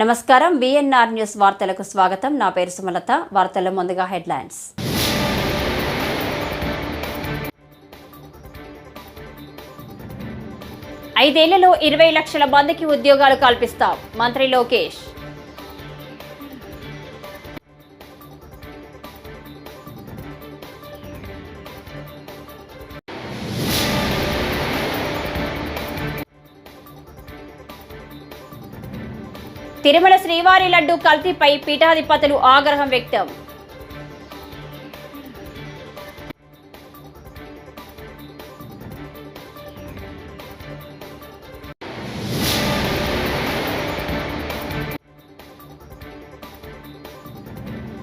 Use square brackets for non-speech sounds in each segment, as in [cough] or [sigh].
నమస్కారం. BNR news వార్తలకు స్వాగతం. నా పేరు సుమలత. వార్తల్లో ముందుగా హెడ్లైన్స్. ఐదేళ్ళలో ఇరవై లక్షల మందికి ఉద్యోగాలు కల్పిస్తాం. మంత్రి లోకేష్. తిరుమల శ్రీవారి లడ్డు కల్తీపై పీఠాధిపతులు ఆగ్రహం వ్యక్తం.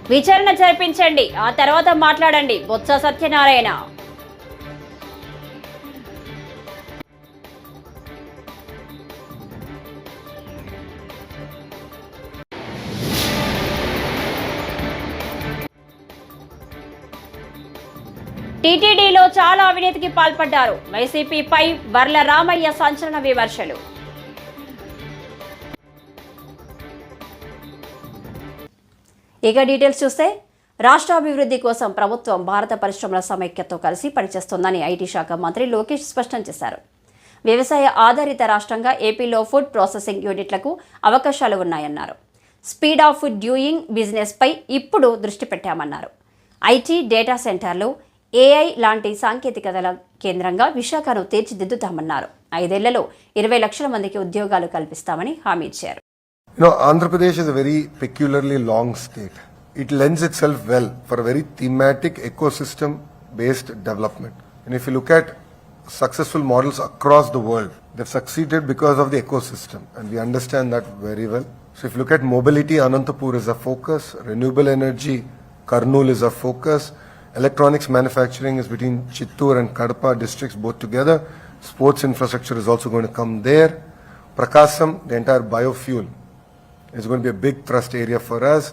విచారణ జరిపించండి. ఆ తర్వాత మాట్లాడండి. బొత్స సత్యనారాయణ. టీటీడీలో చాలా అవినీతికి పాల్పడ్డారు. వైసీపీపై వర్ల రామయ్య సంచలన విమర్శలు. ఇక డీటెయిల్స్ చూస్తే రాష్ట్ర అభివృద్ధి కోసం ప్రభుత్వం భారత పరిశ్రమల సమైక్యతో కలిసి పనిచేస్తోందని ఐటీ శాఖ మంత్రి లోకేష్ స్పష్టం చేశారు. వ్యవసాయ ఆధారిత రాష్ట్రంగా ఏపీలో ఫుడ్ ప్రాసెసింగ్ యూనిట్లకు అవకాశాలు ఉన్నాయన్నారు. స్పీడ్ ఆఫ్ డ్యూయింగ్ బిజినెస్పై ఇప్పుడు దృష్టి పెట్టామన్నారు. ఐటీ డేటా సెంటర్లు ఏఐ లాంటి సాంకేతికతల కేంద్రంగా విశాఖను తీర్చిదిద్దుతామన్నారు ఐదేళ్ళలో ఇరవై లక్షల మందికి ఉద్యోగాలు కల్పిస్తామని హామీ ఇచ్చారు You know, Andhra Pradesh is a very peculiarly long state. It lends itself well for a very thematic ecosystem based development. And if you look at successful models across the world, they've succeeded because of the ecosystem. And we understand that very well. So if you look at mobility, Anantapur is a focus, renewable energy, Karnool is a focus, electronics manufacturing is between Chittur and Kadapa districts both together. Sports infrastructure is also going to come there. Prakasam, the entire biofuel, is going to be a big thrust area for us.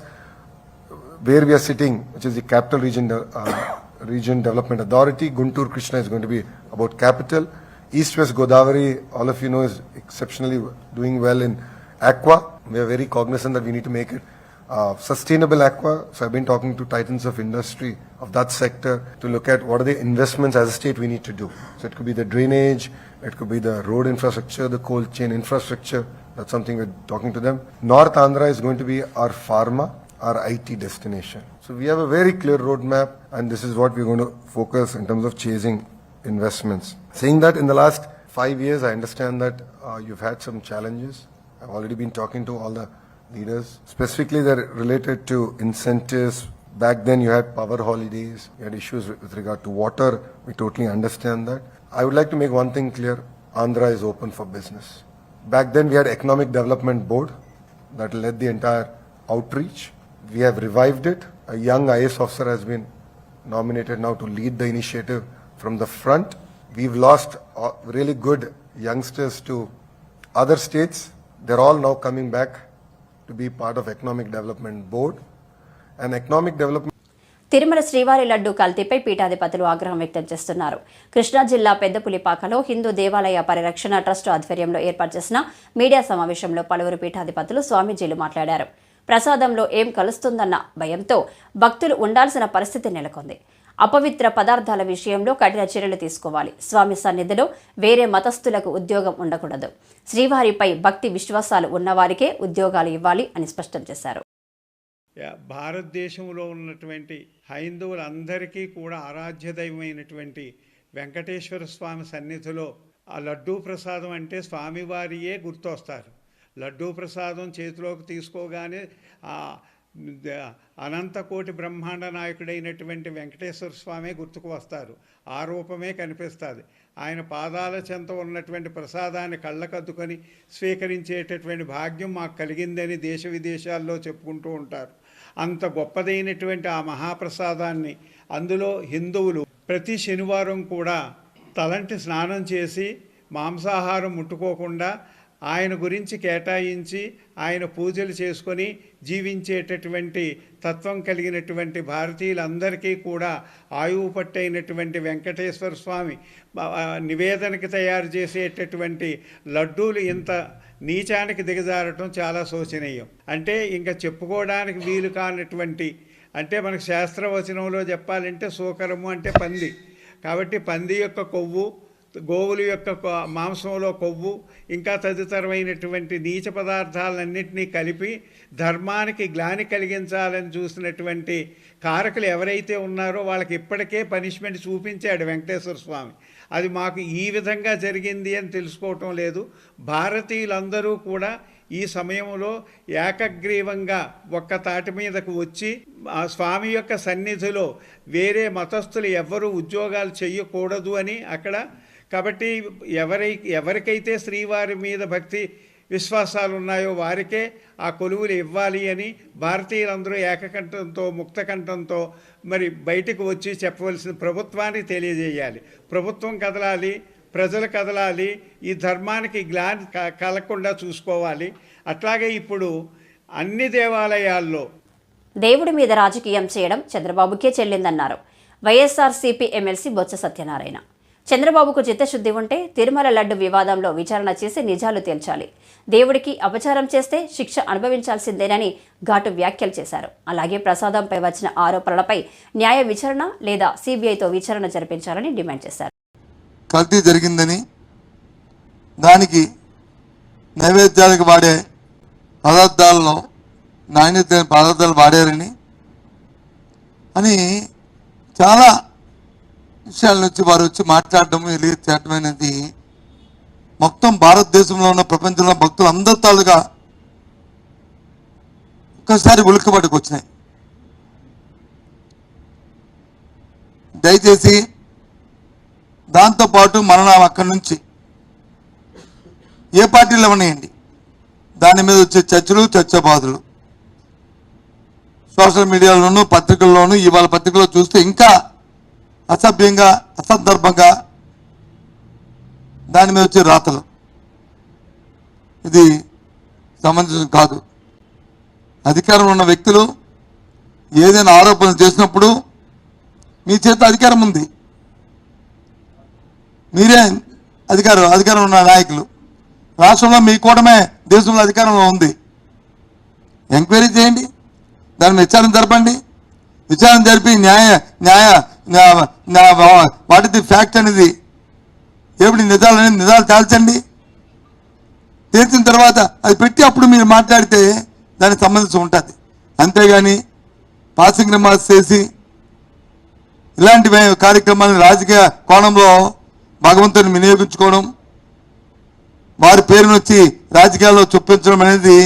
Where we are sitting, which is the capital region, uh, [coughs] region development authority, Guntur Krishna is going to be about capital. East West Godavari, all of you know, is exceptionally doing well in aqua. We are very cognizant that we need to make it uh, sustainable aqua. So I've been talking to titans of industry of that sector to look at what are the investments as a state we need to do. So it could be the drainage, it could be the road infrastructure, the cold chain infrastructure. That's something we're talking to them. North Andhra is going to be our pharma, our IT destination. So we have a very clear roadmap, and this is what we're going to focus in terms of chasing investments. Saying that in the last five years, I understand that uh, you've had some challenges. I've already been talking to all the leaders. Specifically, they're related to incentives. Back then, you had power holidays, you had issues with regard to water. We totally understand that. I would like to make one thing clear Andhra is open for business. Back then, we had Economic Development Board that led the entire outreach. We have revived it. A young IS officer has been nominated now to lead the initiative from the front. We've lost uh, really good youngsters to other states. They're all now coming back to be part of Economic Development Board. And Economic Development Tirumala శ్రీవారి లడ్డు కల్తీపై పీఠాధిపతులు ఆగ్రహం వ్యక్తం చేస్తున్నారు. కృష్ణా జిల్లా పెద్దపులిపాకలో హిందూ దేవాలయ పరిరక్షణ trust ఆధ్వర్యంలో ఏర్పాటు చేసిన మీడియా సమావేశంలో పలువురు పీఠాధిపతులు స్వామీజీలు మాట్లాడారు. ప్రసాదంలో ఏం కలుస్తుందన్న భయంతో భక్తులు ఉండాల్సిన పరిస్థితి నెలకొంది. అపవిత్ర పదార్థాల విషయంలో కఠిన చర్యలు తీసుకోవాలి. స్వామి సన్నిధిలో వేరే మతస్థులకు ఉద్యోగం ఉండకూడదు. శ్రీవారిపై భక్తి విశ్వాసాలు ఉన్నవారికే ఉద్యోగాలు ఇవ్వాలి అని స్పష్టం చేశారు. భారతదేశంలో ఉన్నటువంటి హైందవులందరికీ కూడా ఆరాధ్య దైవమైనటువంటి వెంకటేశ్వర స్వామి సన్నిధిలో ఆ లడ్డూ ప్రసాదం అంటే స్వామివారియే గుర్తొస్తారు. లడ్డూ ప్రసాదం చేతిలోకి తీసుకోగానే ఆ అనంతకోటి బ్రహ్మాండ నాయకుడైనటువంటి వెంకటేశ్వర స్వామి గుర్తుకు వస్తారు. ఆ రూపమే కనిపిస్తుంది. ఆయన పాదాల చెంత ఉన్నటువంటి ప్రసాదాన్ని కళ్ళకద్దుకొని స్వీకరించేటటువంటి భాగ్యం మాకు కలిగిందని దేశ విదేశాల్లో చెప్పుకుంటూ ఉంటారు. అంత గొప్పదైనటువంటి ఆ మహాప్రసాదాన్ని అందులో హిందువులు ప్రతి శనివారం కూడా తలంటి స్నానం చేసి మాంసాహారం ముట్టుకోకుండా ఆయన గురించి కేటాయించి ఆయన పూజలు చేసుకొని జీవించేటటువంటి తత్వం కలిగినటువంటి భారతీయులందరికీ కూడా ఆయువు పట్టైనటువంటి వెంకటేశ్వర స్వామి నివేదనకి తయారు చేసేటటువంటి లడ్డూలు ఇంత నీచానికి దిగజారటం చాలా శోచనీయం. అంటే ఇంకా చెప్పుకోవడానికి వీలు కానటువంటి అంటే మనకు శాస్త్రవచనంలో చెప్పాలంటే సూకరము అంటే పంది. కాబట్టి పంది యొక్క కొవ్వు గోవుల యొక్క మాంసంలో కొవ్వు ఇంకా తదితరమైనటువంటి నీచ పదార్థాలన్నింటినీ కలిపి ధర్మానికి గ్లాని కలిగించాలని చూసినటువంటి కారకులు ఎవరైతే ఉన్నారో వాళ్ళకి ఇప్పటికే పనిష్మెంట్ చూపించాడు వెంకటేశ్వర స్వామి. అది మాకు ఈ విధంగా జరిగింది అని తెలుసుకోవటం లేదు. భారతీయులందరూ కూడా ఈ సమయంలో ఏకగ్రీవంగా ఒక్క తాటి మీదకు వచ్చి ఆ స్వామి యొక్క సన్నిధిలో వేరే మతస్థులు ఎవ్వరూ ఉద్యోగాలు చేయకూడదు అని అక్కడ కాబట్టి ఎవరై ఎవరికైతే శ్రీవారి మీద భక్తి విశ్వాసాలు ఉన్నాయో వారికే ఆ కొలువులు ఇవ్వాలి అని భారతీయులందరూ ఏకకంఠంతో ముక్తకంఠంతో మరి బయటకు వచ్చి చెప్పవలసిన ప్రభుత్వానికి తెలియజేయాలి. ప్రభుత్వం కదలాలి ప్రజలు కదలాలి ఈ ధర్మానికి గ్లాన్ క- కలగకుండా చూసుకోవాలి. అట్లాగే ఇప్పుడు అన్ని దేవాలయాల్లో దేవుడి మీద రాజకీయం చేయడం చంద్రబాబుకే చెల్లిందన్నారు. YSRCP MLC Botsa Satyanarayana. చంద్రబాబుకు చిత్తశుద్ధి ఉంటే తిరుమల లడ్డు వివాదంలో విచారణ చేసి నిజాలు తేల్చాలి. దేవుడికి అపచారం చేస్తే శిక్ష అనుభవించాల్సిందేనని ఘాటు వ్యాఖ్యలు చేశారు. అలాగే ప్రసాదంపై వచ్చిన ఆరోపణలపై న్యాయ విచారణ లేదా సిబిఐతో విచారణ జరిపించాలని డిమాండ్ చేశారు. కల్తీ జరిగిందని దానికి నైవేద్యాలకు వాడే పదార్థాలను నాణ్యత పదార్థాలు వాడారని అని చాలా విషయాల నుంచి వారు వచ్చి మాట్లాడడం ఎలిగి చేయడం అనేది మొత్తం భారతదేశంలో ఉన్న ప్రపంచంలో భక్తులు అందరి తాలుగా ఒక్కసారి ఉలిక్కబడికి వచ్చినాయి. దయచేసి దాంతోపాటు మరణం అక్కడి నుంచి ఏ పార్టీలో ఉన్నాయండి దాని మీద వచ్చే చర్చలు చర్చబాదులు సోషల్ మీడియాలోను పత్రికల్లోనూ ఇవాళ పత్రికలో చూస్తే ఇంకా అసభ్యంగా అసందర్భంగా దాని మీద వచ్చే రాతలు. ఇది సమంజసం కాదు. అధికారం ఉన్న వ్యక్తులు ఏదైనా ఆరోపణలు చేసినప్పుడు మీ చేత అధికారం ఉంది. మీరే అధికారం అధికారం ఉన్న నాయకులు. రాష్ట్రంలో మీ కూడమే దేశంలో అధికారంలో ఉంది. ఎంక్వైరీ చేయండి. దాని విచారణ జరపండి. విచారణ జరిపి న్యాయ న్యాయ వాట్ ది ఫ్యాక్ట్ అనేది. ఏమిటి నిజాలు అనేది? నిజాలు తేల్చండి. తేల్చిన తర్వాత అది పెట్టి అప్పుడు మీరు మాట్లాడితే దానికి సంబంధించి ఉంటుంది. అంతేగాని పాసింగ్ రిమార్క్స్ చేసి ఇలాంటి కార్యక్రమాలను రాజకీయ కోణంలో భగవంతుని వినియోగించుకోవడం వారి పేరును వచ్చి రాజకీయాల్లో చొప్పించడం అనేది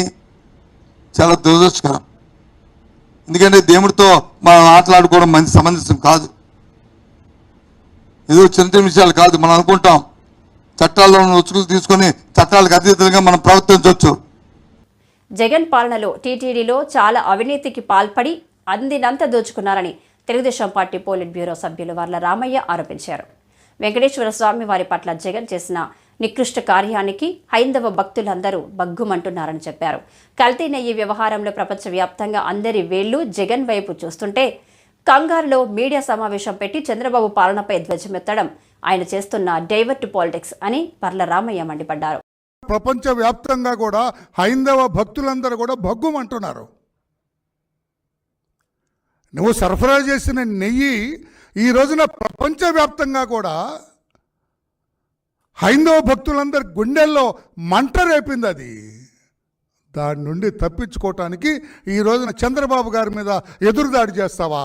చాలా దురదృష్టకరం. ఎందుకంటే దేవుడితో మనం ఆటలాడుకోవడం మంచి సమంజసం కాదు. ఏదో చిన్న చిన్న విషయాలు కాదు మనం అనుకుంటాం. చట్టాల్లో ఉన్న ఉచ్చుకులు తీసుకొని చట్టాలకు అతీతంగా మనం ప్రవర్తించవచ్చు. జగన్ పాలనలో టీటీడీలో చాలా అవినీతికి పాల్పడి అందినంత దోచుకున్నారని తెలుగుదేశం పార్టీ పోలిట్ బ్యూరో సభ్యులు వర్ల రామయ్య ఆరోపించారు. వెంకటేశ్వర స్వామి వారి పట్ల జగన్ చేసిన నికృష్ట కార్యానికి హైందవ భక్తులందరూ బగ్గుమంటున్నారని చెప్పారు. కల్తీ నెయ్యి వ్యవహారంలో ప్రపంచవ్యాప్తంగా అందరి వేళ్ళు జగన్ వైపు చూస్తుంటే కంగారులో మీడియా సమావేశం పెట్టి చంద్రబాబు పాలనపై ధ్వజమెత్తడం. ఆయన చేస్తున్న డైవర్ట్ పాలిటిక్స్ అని పర్ల రామయ్య మండిపడ్డారు. ప్రపంచవ్యాప్తంగా కూడా హైందవ భక్తులందరూ కూడా భగ్గుమంటున్నారు. నువ్వు సరఫరా చేసిన నెయ్యి ఈ రోజున ప్రపంచవ్యాప్తంగా కూడా హైందవ భక్తులందరి గుండెల్లో మంట రేపింది అది. దాని నుండి తప్పించుకోవటానికి ఈ రోజున చంద్రబాబు గారి మీద ఎదురుదాడి చేస్తావా?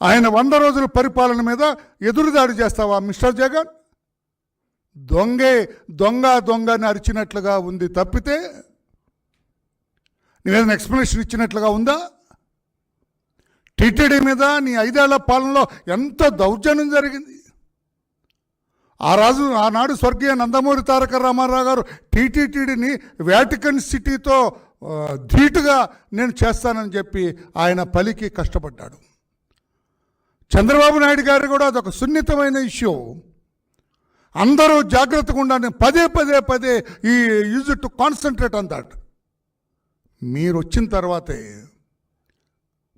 ఆయన వంద రోజుల పరిపాలన మీద ఎదురుదాడి చేస్తావా మిస్టర్ జగన్? దొంగే దొంగ దొంగ అని అరిచినట్లుగా ఉంది తప్పితే నువ్వేదైనా ఎక్స్ప్లెనేషన్ ఇచ్చినట్లుగా ఉందా? టీటీడీ మీద నీ ఐదేళ్ళ పాలనలో ఎంత దౌర్జన్యం జరిగింది? ఆ రాజు ఆనాడు స్వర్గీయ నందమూరి తారక రామారావు గారు టీటీటీడీని వ్యాటికన్ సిటీతో ధీటుగా నేను చేస్తానని చెప్పి ఆయన పలికి కష్టపడ్డాడు. చంద్రబాబు నాయుడు గారు కూడా అదొక సున్నితమైన ఇష్యూ. అందరూ జాగ్రత్తగా ఉండాలని పదే పదే పదే ఈ use to concentrate on that. మీరు వచ్చిన తర్వాతే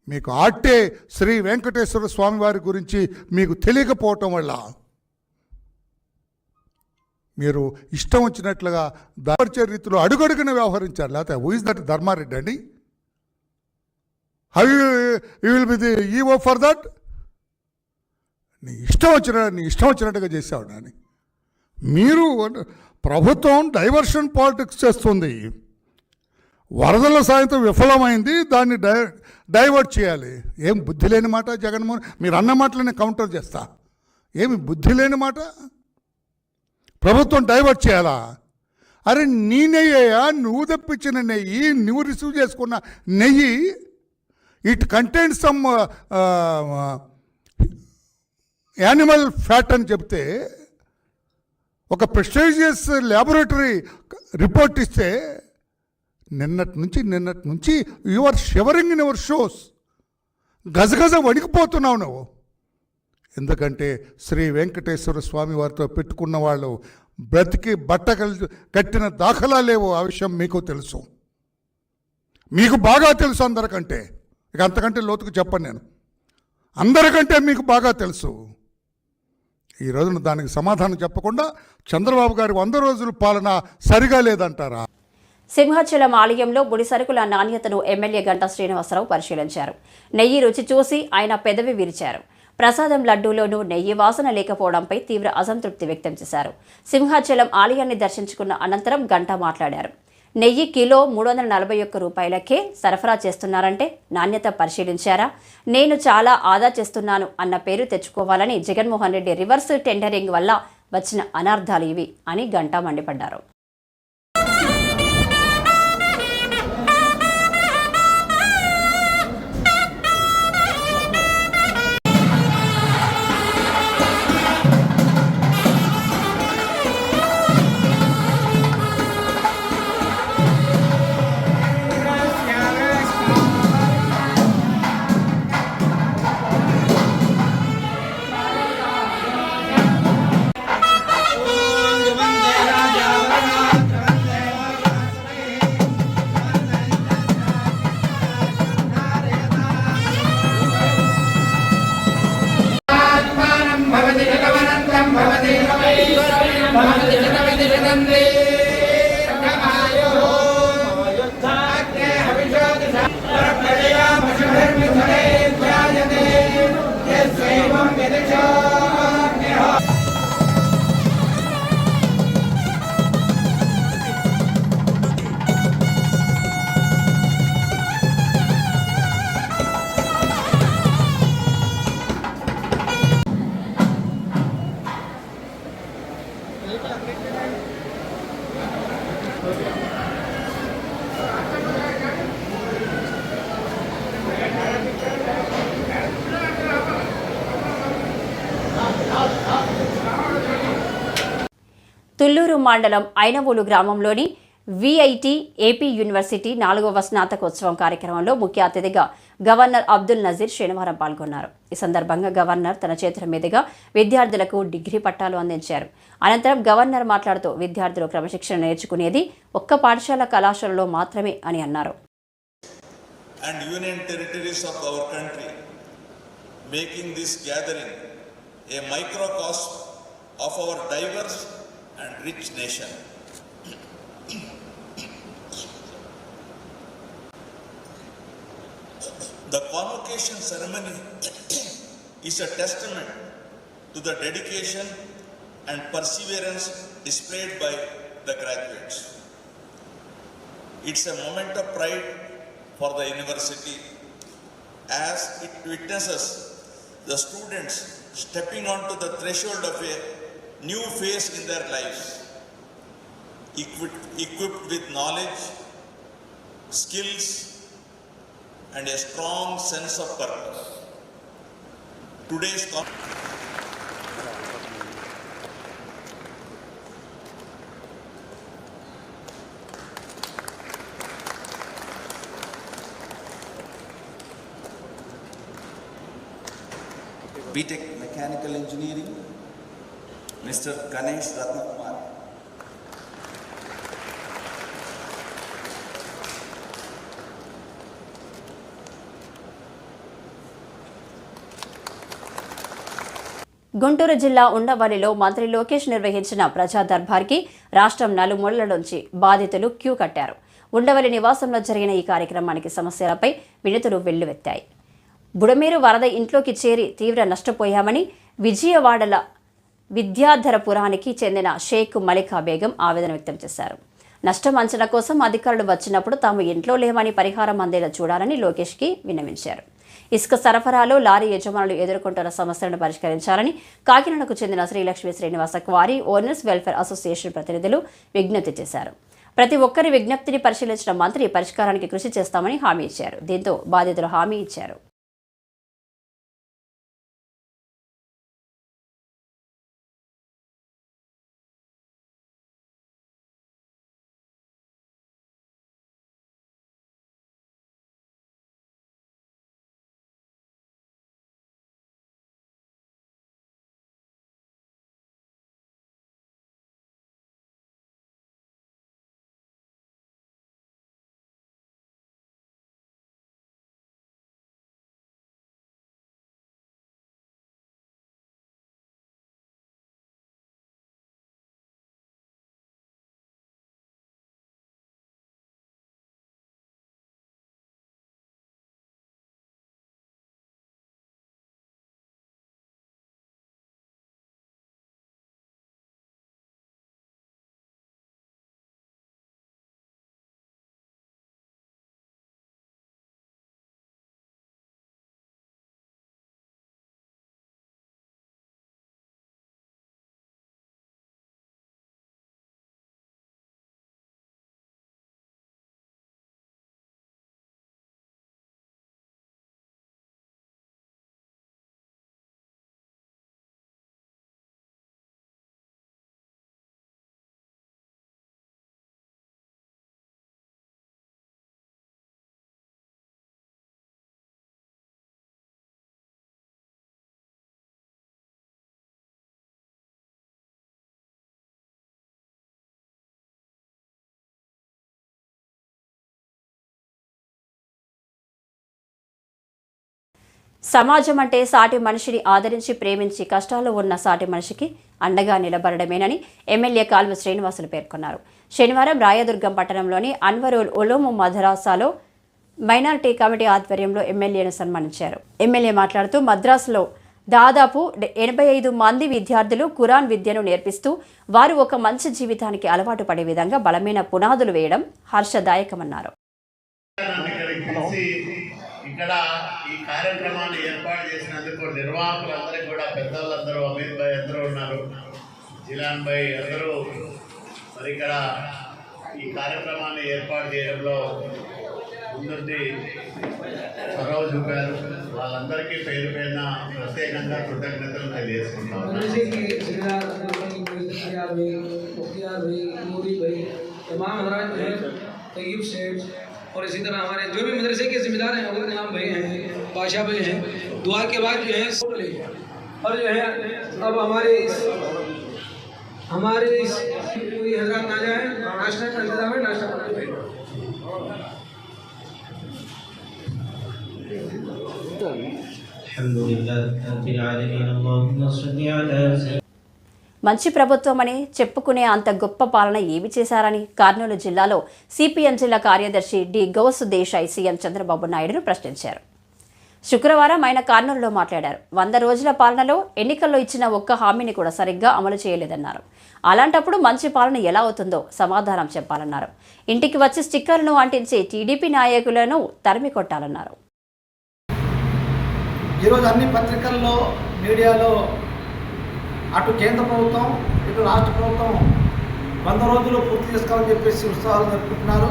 మీకు ఆట్టే శ్రీ వెంకటేశ్వర స్వామి వారి గురించి మీకు తెలియకపోవటం వల్ల మీరు ఇష్టం వచ్చినట్లుగా దర్చే రీతిలో అడుగడుగున వ్యవహరించారు. లేకపోతే హూ ఇస్ దట్ ధర్మారెడ్డి అండి? High you will be the EO for that నీ ఇష్టం వచ్చిన నీ ఇష్టం వచ్చినట్టుగా చేసావు నాని. మీరు ప్రభుత్వం డైవర్షన్ పాలిటిక్స్ చేస్తుంది. వరదల సాయంత్రం విఫలమైంది దాన్ని డై డైవర్ట్ చేయాలి. ఏం బుద్ధి లేని మాట జగన్మోహన్ మీరు అన్న మాటలనే కౌంటర్ చేస్తా. ఏమి బుద్ధి లేని మాట? ప్రభుత్వం డైవర్ట్ చేయాలా? అరే నీ నెయ్యా నువ్వు తెప్పించిన నెయ్యి నువ్వు రిసీవ్ చేసుకున్న నెయ్యి it content some animal fat అని చెప్తే ఒక ప్రెస్టేజియస్ ల్యాబొరేటరీ రిపోర్ట్ ఇస్తే నిన్నటి నుంచి నిన్నటి నుంచి your shivering in your shoes. గజగజ వణికిపోతున్నావు నువ్వు. ఎందుకంటే శ్రీ వెంకటేశ్వర స్వామి వారితో పెట్టుకున్న వాళ్ళు బ్రతికి బట్ట కట్టిన దాఖలా లేవు ఆ విషయం మీకు తెలుసు. మీకు బాగా తెలుసు అందరికంటే. ఇక అంతకంటే లోతుకు చెప్పను నేను. అందరికంటే మీకు బాగా తెలుసు. ఈ రోజున దానికి సమాధానం చెప్పకుండా చంద్రబాబు గారి వంద రోజుల పాలన సరిగా లేదంటారా? సింహాచలం ఆలయంలో ముడి సరుకుల నాణ్యతను ఎమ్మెల్యే గంటా శ్రీనివాసరావు పరిశీలించారు. నెయ్యి రుచి చూసి ఆయన పెదవి విరిచారు. ప్రసాదం లడ్డూలోనూ నెయ్యి వాసన లేకపోవడంపై తీవ్ర అసంతృప్తి వ్యక్తం చేశారు. సింహాచలం ఆలయాన్ని దర్శించుకున్న అనంతరం గంటా మాట్లాడారు. నెయ్యి కిలో మూడు వందల నలభై ఒక్క రూపాయలకే సరఫరా చేస్తున్నారంటే నాణ్యత పరిశీలించారా? నేను చాలా ఆదా చేస్తున్నాను అన్న పేరు తెచ్చుకోవాలని జగన్మోహన్ రెడ్డి రివర్స్ టెండరింగ్ వల్ల వచ్చిన అనర్థాలు ఇవి అని గంటా మండిపడ్డారు. మండలం ఐనవోలు గ్రామంలోని విఐటి ఏపీ యూనివర్సిటీ నాలుగవ స్నాతకోత్సవం కార్యక్రమంలో ముఖ్య అతిథిగా గవర్నర్ అబ్దుల్ నజీర్ శనివారం పాల్గొన్నారు. ఈ సందర్భంగా గవర్నర్ తన చేతుల మీదుగా విద్యార్థులకు డిగ్రీ పట్టాలు అందించారు. అనంతరం గవర్నర్ మాట్లాడుతూ విద్యార్థులు క్రమశిక్షణ నేర్చుకునేది ఒక్క పాఠశాల కళాశాలలో మాత్రమే అని అన్నారు. And union territories of our country, making this gathering a microcosm of our diverse and rich nation. The convocation ceremony is a testament to the dedication and perseverance displayed by the graduates. It's a moment of pride for the university as it witnesses the students stepping onto the threshold of a new phase in their lives, equipped, with knowledge, skills, and a strong sense of purpose. Today's BTech Mechanical Engineering, mister Ganesh Ratnakumar. Guntur జిల్లా ఉండవల్లిలో మంత్రి లోకేష్ నిర్వహించిన ప్రజా దర్బార్కి రాష్ట్రం నలుమూలల నుంచి బాధితులు queue కట్టారు. ఉండవల్లి నివాసంలో జరిగిన ఈ కార్యక్రమానికి సమస్యలపై వినతులు వెల్లువెత్తాయి. బుడమేరు వరద ఇంట్లోకి చేరి తీవ్ర నష్టపోయామని విజయవాడల విద్యాధరపురానికి చెందిన షేక్ మలికా బేగం ఆవేదన వ్యక్తం చేశారు. నష్టం అంచనా కోసం అధికారులు వచ్చినప్పుడు తాము ఇంట్లో లేమని పరిహారం అందేలా చూడాలని లోకేష్కి విన్నవించారు. ఇసుక సరఫరాలో లారీ యజమానులు ఎదుర్కొంటున్న సమస్యలను పరిష్కరించాలని కాకినాడకు చెందిన Srilakshmi Srinivasa quarry owners welfare association ప్రతినిధులు విజ్ఞప్తి చేశారు. ప్రతి ఒక్కరి విజ్ఞప్తిని పరిశీలించిన మంత్రి పరిష్కారానికి కృషి చేస్తామని హామీ ఇచ్చారు. దీంతో బాధితులు హామీ ఇచ్చారు. సమాజం అంటే సాటి మనిషిని ఆదరించి ప్రేమించి కష్టాల్లో ఉన్న సాటి మనిషికి అండగా నిలబడమేనని ఎమ్మెల్యే కాల్వ శ్రీనివాసులు పేర్కొన్నారు. శనివారం రాయదుర్గం పట్టణంలోని అన్వరుల్ ఒలోము మద్రాసాలో మైనారిటీ కమిటీ ఆధ్వర్యంలో ఎమ్మెల్యేను సన్మానించారు. ఎమ్మెల్యే మాట్లాడుతూ మద్రాసులో దాదాపు ఎనభై ఐదు మంది విద్యార్థులు కురాన్ విద్యను నేర్పిస్తూ వారు ఒక మంచి జీవితానికి అలవాటు పడే విధంగా బలమైన పునాదులు వేయడం హర్షదాయకమన్నారు. ఇక్కడ ఈ కార్యక్రమాన్ని ఏర్పాటు చేసినందుకు నిర్వాహకులందరికీ కూడా పెద్దవాళ్ళందరూ అమీర్ భాయ్ అందరూ ఉన్నారు. జిలాన్ భాయ్ అందరూ మరి ఇక్కడ ఈ కార్యక్రమాన్ని ఏర్పాటు చేయడంలో ముందుండి చొరవ చూపారు. వాళ్ళందరికీ పేరు పైన ప్రత్యేకంగా కృతజ్ఞతలు తెలియజేసుకుంటాం मदरसे के जिम्मेदार भाई मुख्तियार भाई मुख्तियार भाई मोदी भाई तमाम हजरात जो है तय्यब सेठ और इसी तरह हमारे जो भी मदरसे के जिम्मेदार हैं अब्दुल कलाम भाई हैं बादशाह भाई हैं दुआ के बाद जो है सब ले और जो है अब हमारे इस हमारे इस कोई हजरात ना जाए नाश्ता का इंतजाम है नाश्ता करते हुए الحمد لله رب العالمين اللهم صل على سيدنا మంచి ప్రభుత్వం అని చెప్పుకునే అంత గొప్ప పాలన ఏమి చేశారని కర్నూలు జిల్లాలో సిపిఎం జిల్లా కార్యదర్శి డి గౌసు దేశాయ్ సీఎం చంద్రబాబు నాయుడును ప్రశ్నించారు. శుక్రవారం ఆయన కర్నూలులో మాట్లాడారు. వంద రోజుల పాలనలో ఎన్నికల్లో ఇచ్చిన ఒక్క హామీని కూడా సరిగ్గా అమలు చేయలేదన్నారు. అలాంటప్పుడు మంచి పాలన ఎలా అవుతుందో సమాధానం చెప్పాలన్నారు. ఇంటికి వచ్చి స్టిక్కర్లను అంటించి టీడీపీ నాయకులను తరిమి కొట్టాలన్నారు. ఈరోజు అన్ని పత్రికల్లో మీడియాలో అటు కేంద్ర ప్రభుత్వం ఇటు రాష్ట్ర ప్రభుత్వం వంద రోజులు పూర్తి చేసుకోవాలని చెప్పేసి ఉత్సవాలు జరుపుకుంటున్నారు.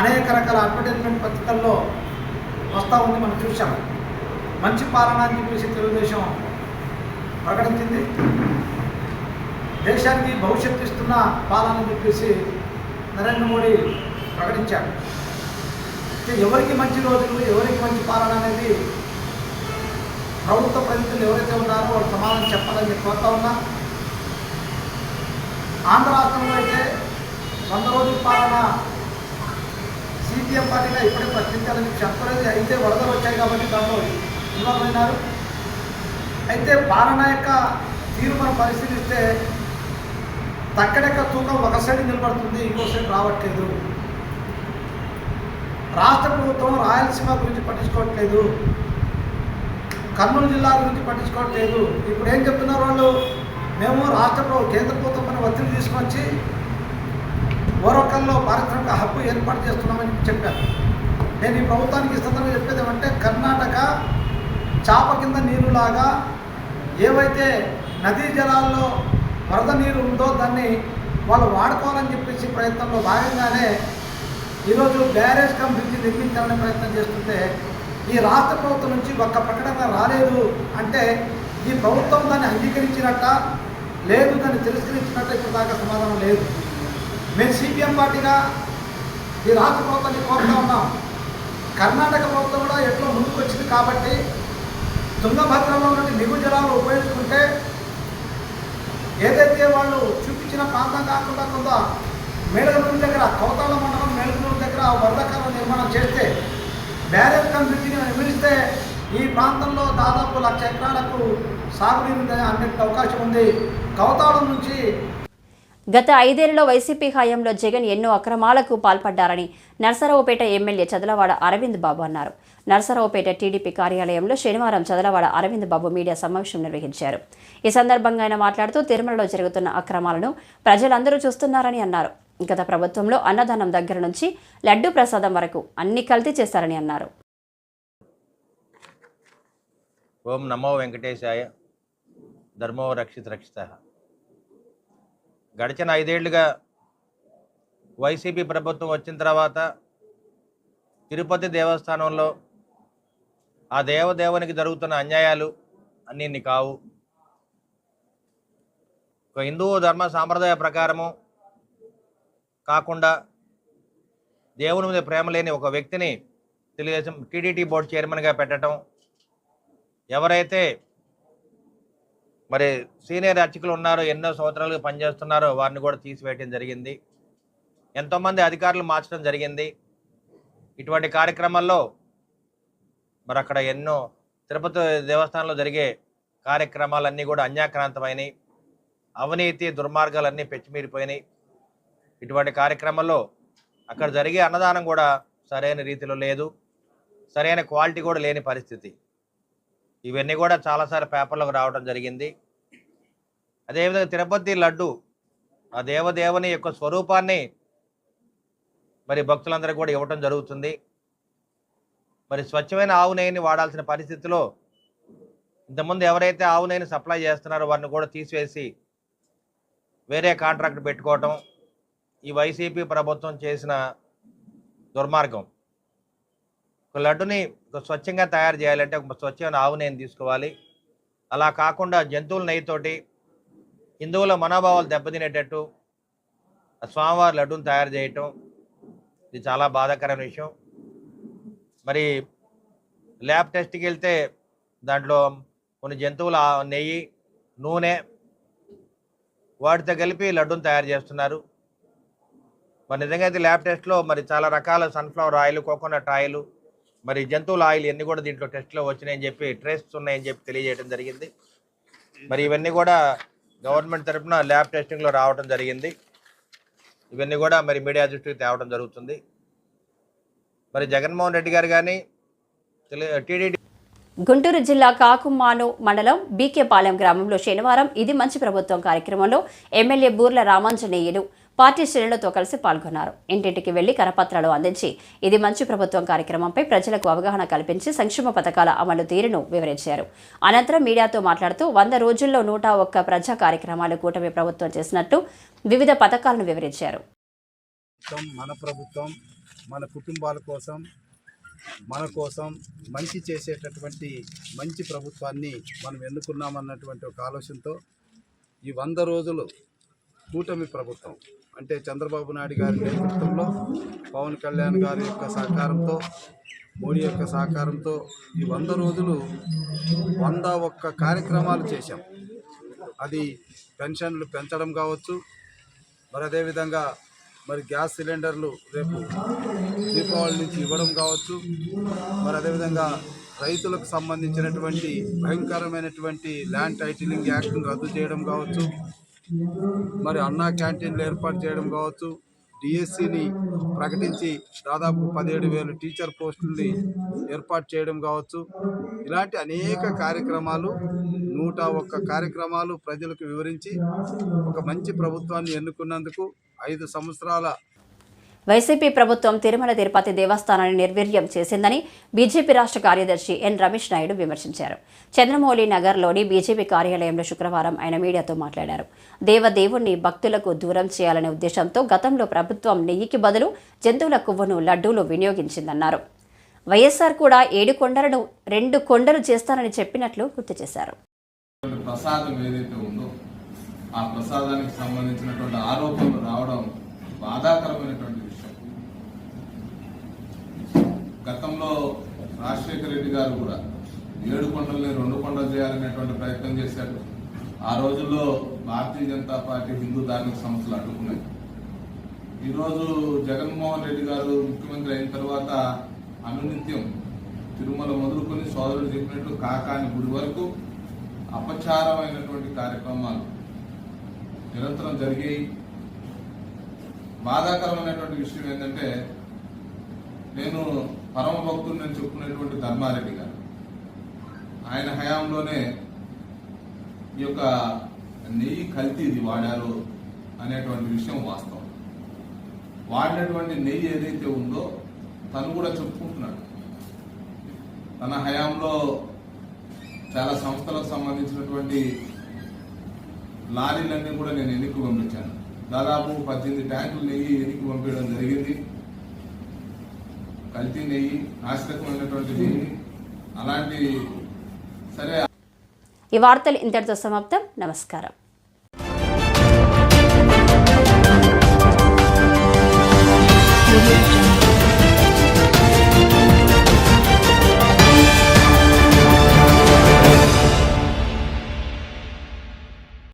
అనేక రకాల అడ్వర్టైజ్మెంట్ పత్రికల్లో వస్తూ ఉంది మనం చూసాం మంచి పాలన అని చెప్పేసి తెలుగుదేశం ప్రకటించింది. దేశానికి భవిష్యత్తు ఇస్తున్న పాలన అని చెప్పేసి నరేంద్ర మోడీ ప్రకటించాడు ఎవరికి మంచి రోజులు ఎవరికి మంచి పాలన అనేది ప్రభుత్వ ప్రతినిధులు ఎవరైతే ఉన్నారో వాళ్ళు సమాధానం చెప్పాలని కోరుతా ఉన్నా. ఆంధ్ర రాష్ట్రంలో అయితే వంద రోజుల పాలన సిపిఎం పార్టీగా ఇప్పుడే ప్రశ్నించాలని చెప్పలేదు. అయితే వరదలు వచ్చాయి కాబట్టి దాంట్లో ఇన్వాల్వ్ అయినారు. అయితే పాలన యొక్క తీరు మనం పరిశీలిస్తే తక్కడెక్క తూకం ఒక సైడ్ నిలబడుతుంది ఇంకో సైడ్ రావట్లేదు. రాష్ట్ర ప్రభుత్వం రాయలసీమ గురించి పట్టించుకోవట్లేదు. కర్నూలు జిల్లా గురించి పట్టించుకోవట్లేదు ఇప్పుడు ఏం చెప్తున్నారు వాళ్ళు? మేము రాష్ట్ర కేంద్ర ప్రభుత్వం ఒత్తిడి తీసుకొచ్చి ఓరకల్లో పారిశ్రామిక హక్కు ఏర్పాటు చేస్తున్నామని చెప్పారు. నేను ఈ ప్రభుత్వానికి ఈ చెప్పేది ఏమంటే కర్ణాటక చాప కింద నీరులాగా ఏవైతే నదీ జలాల్లో వరద నీరు ఉందో దాన్ని వాళ్ళు వాడుకోవాలని చెప్పేసి ప్రయత్నంలో భాగంగానే ఈరోజు బ్యారేజ్ కంపెనీ బ్రిడ్జ్ నిర్మించాలనే ప్రయత్నం చేస్తుంటే ఈ రాష్ట్ర ప్రభుత్వం నుంచి ఒక్క ప్రకటన రాలేదు అంటే ఈ ప్రభుత్వం దాన్ని అంగీకరించినట్ట లేదు దాన్ని తిరస్కరించినట్ట ఇప్పుడు దాకా సమాధానం లేదు. మేము సిపిఎం పార్టీగా ఈ రాష్ట్ర ప్రభుత్వాన్ని కోరుతా ఉన్నాం. కర్ణాటక ప్రభుత్వం కూడా ఎట్లా ముందుకు వచ్చింది కాబట్టి తుంగభద్రలో నుండి మిగు జలాలు ఉపయోగించుకుంటే ఏదైతే వాళ్ళు చూపించిన ప్రాంతం కాకుండా కొంత మేడగనూరు దగ్గర కోతాల మండలం మేడగనూరు దగ్గర వరద నిర్మాణం చేస్తే బ్యారేజ్ కంప్లీట్ని నిర్మిస్తే ఈ ప్రాంతంలో దాదాపు లక్ష ఎకరాలకు సాగునీరు అందే అవకాశం ఉంది. కౌతాళం నుంచి గత ఐదేళ్ళలో వైసీపీ హయాంలో జగన్ ఎన్నో అక్రమాలకు పాల్పడ్డారని నరసరావుపేట ఎమ్మెల్యే చదలవాడ అరవింద్ బాబు అన్నారు. నరసరావుపేట టీడీపీ కార్యాలయంలో శనివారం చదలవాడ అరవింద్ బాబు మీడియా సమావేశం నిర్వహించారు. ఈ సందర్భంగా ఆయన మాట్లాడుతూ తిరుమలలో జరుగుతున్న అక్రమాలను ప్రజలందరూ చూస్తున్నారని అన్నారు. గత ప్రభుత్వంలో అన్నదానం దగ్గర నుంచి లడ్డూ ప్రసాదం వరకు అన్ని కల్తీ చేశారని అన్నారు. ఓం నమో వెంకటేశాయ ధర్మో రక్షిత రక్షిత. గడిచిన ఐదేళ్ళుగా వైసీపీ ప్రభుత్వం వచ్చిన తర్వాత తిరుపతి దేవస్థానంలో ఆ దేవదేవునికి జరుగుతున్న అన్యాయాలు అన్నీ కావు. ఒక హిందూ ధర్మ సాంప్రదాయ ప్రకారము కాకుండా దేవుని మీద ప్రేమ లేని ఒక వ్యక్తిని తెలుగుదేశం టీడీటీ బోర్డు చైర్మన్గా పెట్టడం. ఎవరైతే మరి సీనియర్ అర్చకులు ఉన్నారో ఎన్నో సంవత్సరాలుగా పనిచేస్తున్నారో వారిని కూడా తీసివేయటం జరిగింది. ఎంతోమంది అధికారులు మార్చడం జరిగింది. ఇటువంటి కార్యక్రమాల్లో మరి అక్కడ ఎన్నో తిరుపతి దేవస్థానంలో జరిగే కార్యక్రమాలన్నీ కూడా అన్యాక్రాంతమైనవి అవినీతి దుర్మార్గాలన్నీ పెచ్చిమీరిపోయినాయి. ఇటువంటి కార్యక్రమంలో అక్కడ జరిగే అన్నదానం కూడా సరైన రీతిలో లేదు. సరైన క్వాలిటీ కూడా లేని పరిస్థితి. ఇవన్నీ కూడా చాలాసార్లు పేపర్లకు రావడం జరిగింది. అదేవిధంగా తిరుపతి లడ్డు ఆ దేవదేవుని యొక్క స్వరూపాన్ని మరి భక్తులందరికీ కూడా ఇవ్వటం జరుగుతుంది. మరి స్వచ్ఛమైన ఆవు నెయ్యిని వాడాల్సిన పరిస్థితిలో ఇంతకుముందు ఎవరైతే ఆవు నెయ్యిని సప్లై చేస్తున్నారో వారిని కూడా తీసివేసి వేరే కాంట్రాక్ట్ పెట్టుకోవటం ఈ వైసీపీ ప్రభుత్వం చేసిన దుర్మార్గం. ఒక లడ్డుని ఒక స్వచ్ఛంగా తయారు చేయాలంటే ఒక స్వచ్ఛమైన ఆవు నేను తీసుకోవాలి. అలా కాకుండా జంతువుల నెయ్యితోటి హిందువుల మనోభావాలు దెబ్బతినేటట్టు ఆ స్వామివారి లడ్డూని తయారు చేయటం ఇది చాలా బాధాకరమైన విషయం. మరి ల్యాబ్ టెస్ట్కి వెళ్తే దాంట్లో కొన్ని జంతువుల నెయ్యి నూనె వాటితో కలిపి లడ్డును తయారు చేస్తున్నారు. మరి నిజంగా అయితే ల్యాబ్ టెస్ట్లో మరి చాలా రకాల సన్ఫ్లవర్ ఆయిల్ కోకోనట్ ఆయిల్ మరి జంతువుల ఆయిల్ ఇవన్నీ కూడా దీంట్లో టెస్ట్లో వచ్చినాయని చెప్పి ట్రేస్ ఉన్నాయని చెప్పి తెలియజేయడం జరిగింది. మరి ఇవన్నీ కూడా గవర్నమెంట్ తరఫున ల్యాబ్ టెస్టింగ్లో రావడం జరిగింది. ఇవన్నీ కూడా మరి మీడియా దృష్టికి తేవడం జరుగుతుంది. మరి జగన్మోహన్ రెడ్డి గారు కానీ టీడీడీ గుంటూరు జిల్లా కాకుమాను మండలం బీకేపాలెం గ్రామంలో శనివారం ఇది మంచి ప్రభుత్వం కార్యక్రమంలో ఎమ్మెల్యే బూర్ల రామాంజనేయులు పార్టీ శ్రేణులతో కలిసి పాల్గొన్నారు. ఇంటింటికి వెళ్ళి కరపత్రాలు అందించి ఇది మంచి ప్రభుత్వం కార్యక్రమంపై ప్రజలకు అవగాహన కల్పించి సంక్షేమ పథకాల అమలు తీరును వివరించారు. అనంతరం మీడియాతో మాట్లాడుతూ వంద రోజుల్లో నూట ఒక్క ప్రజా కార్యక్రమాలు కూటమి ప్రభుత్వం చేసినట్టు వివిధ పథకాలను వివరించారు. మన ప్రభుత్వం మన కుటుంబాల కోసం మన కోసం మంచి చేసేటటువంటి మంచి ప్రభుత్వాన్ని మనం ఎన్నుకున్నామన్నటువంటి ఒక ఆలోచనతో ఈ వంద రోజులు కూటమి ప్రభుత్వం అంటే చంద్రబాబు నాయుడు గారి నేతృత్వంలో పవన్ కళ్యాణ్ గారి యొక్క సహకారంతో మోడీ యొక్క సహకారంతో ఈ వంద రోజులు వంద ఒక్క కార్యక్రమాలు చేశాం. అది పెన్షన్లు పెంచడం కావచ్చు మరి అదేవిధంగా మరి గ్యాస్ సిలిండర్లు రేపు దీపావళి నుంచి ఇవ్వడం కావచ్చు మరి అదేవిధంగా రైతులకు సంబంధించినటువంటి భయంకరమైనటువంటి ల్యాండ్ టైటిలింగ్ యాక్ట్ను రద్దు చేయడం కావచ్చు మరి అన్నా క్యాంటీన్లు ఏర్పాటు చేయడం కావచ్చు డిఎస్సిని ప్రకటించి దాదాపు పదిహేడు వేలు టీచర్ పోస్టుల్ని ఏర్పాటు చేయడం కావచ్చు. ఇలాంటి అనేక కార్యక్రమాలు నూట ఒక్క కార్యక్రమాలు ప్రజలకు వివరించి ఒక మంచి ప్రభుత్వాన్ని ఎన్నుకున్నందుకు ఐదు సంవత్సరాల వైసీపీ ప్రభుత్వం తిరుమల తిరుపతి దేవస్థానాన్ని నిర్వీర్యం చేసిందని బీజేపీ రాష్ట్ర కార్యదర్శి ఎన్ రమేష్ నాయుడు విమర్శించారు. చంద్రమౌళి నగర్లోని బీజేపీ కార్యాలయంలో శుక్రవారం ఆయన మీడియాతో మాట్లాడారు. దేవదేవుణ్ణి భక్తులకు దూరం చేయాలనే ఉద్దేశంతో గతంలో ప్రభుత్వం నెయ్యికి బదులు జంతువుల కొవ్వును లడ్డూలు వినియోగించిందన్నారు. వైఎస్ఆర్ కూడా ఏడు కొండలను రెండు కొండలు చేస్తానని చెప్పినట్లు గుర్తు చేశారు. ప్రసాదం ఏదైతే ఉందో ఆ ప్రసాదానికి సంబంధించినటువంటి ఆరోపణలు రావడం బాధాకరమైనటువంటి విషయం. గతంలో రాజశేఖర రెడ్డి గారు కూడా ఏడు కొండల్ని రెండు కొండలు చేయాలనేటువంటి ప్రయత్నం చేశారు ఆ రోజుల్లో భారతీయ జనతా పార్టీ హిందూ ధార్మిక సంస్థలు అడ్డుకున్నాయి. ఈరోజు జగన్మోహన్ రెడ్డి గారు ముఖ్యమంత్రి అయిన తర్వాత అనునిత్యం తిరుమల మొదలుకొని సోదరుడు చెప్పినట్టు కాకాని గుడి వరకు అపచారమైనటువంటి కార్యక్రమాలు నిరంతరం జరిగాయి. బాధాకరమైనటువంటి విషయం ఏంటంటే నేను పరమ భక్తుడు నేను చెప్పుకునేటువంటి ధర్మారెడ్డి గారు. ఆయన హయాంలోనే ఈ యొక్క నెయ్యి కల్తీది వాడారు అనేటువంటి విషయం వాస్తవం. వాడినటువంటి నెయ్యి ఏదైతే ఉందో తను కూడా చెప్పుకుంటున్నాడు. తన హయాంలో చాలా సంస్థలకు సంబంధించినటువంటి లారీలన్నీ కూడా నేను ఎన్నిక పంపించాను దాదాపు పద్దెనిమిది ట్యాంకులు నెయ్యి ఎన్నిక పంపించడం జరిగింది. కల్తీ నెయ్యి నాశనకమైనటువంటి నెయ్యి అలాంటి సరే ఈ వార్తలు ఇంతటితో సమాప్తం. నమస్కారం.